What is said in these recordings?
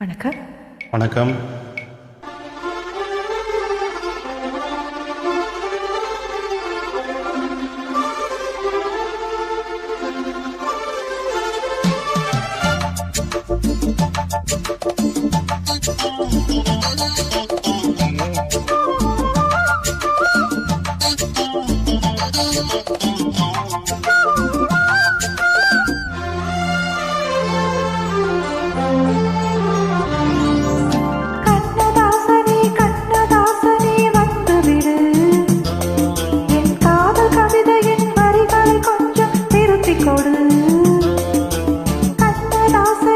வணக்கம். வணக்கம். கண்ணதாசனே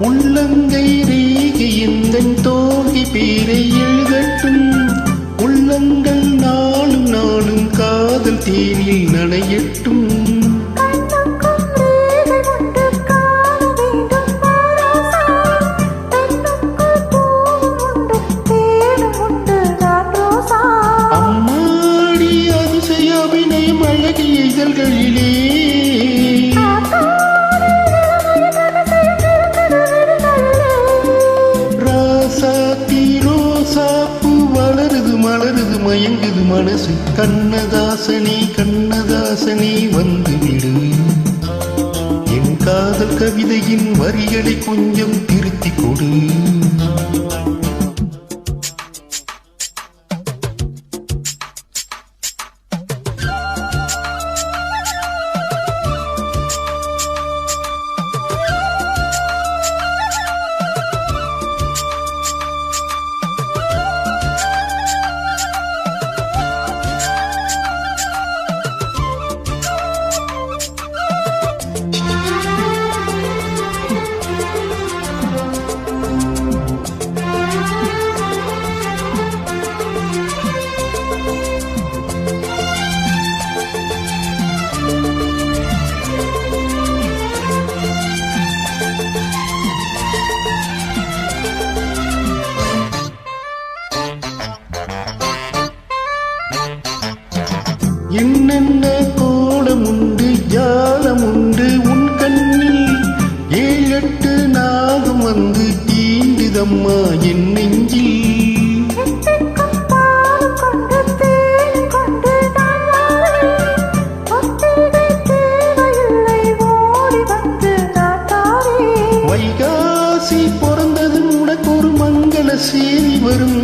உள்ளங்கை ரேகை எந்தன் தோகை பேரை கண்ணதாசனே கண்ணதாசனே வந்துவிடு. என் காதல் கவிதையின் வரிகளை கொஞ்சம் திருத்திக் கொடு. அம்மா என் தாரேன். வைகாசி பிறந்தது உனக்கு ஒரு மங்கள சேரி வரும்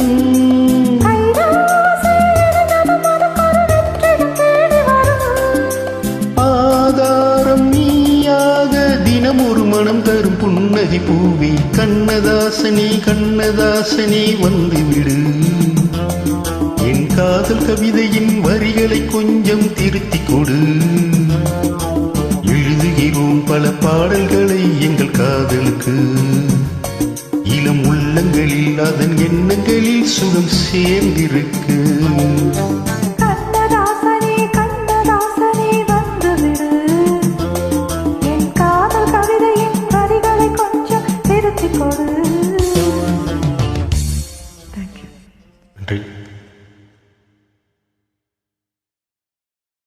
புன்னகை பூவி கண்ணதாசனி கண்ணதாசனி வந்துவிடு. என் காதல் கவிதையின் வரிகளை கொஞ்சம் திருத்தி கொடு. எழுதுகிறோம் பல பாடல்களை எங்கள் காதலுக்கு. இளம் உள்ளங்களில் அதன் எண்ணங்களில் சுகம் சேர்ந்திருக்கு. கொடு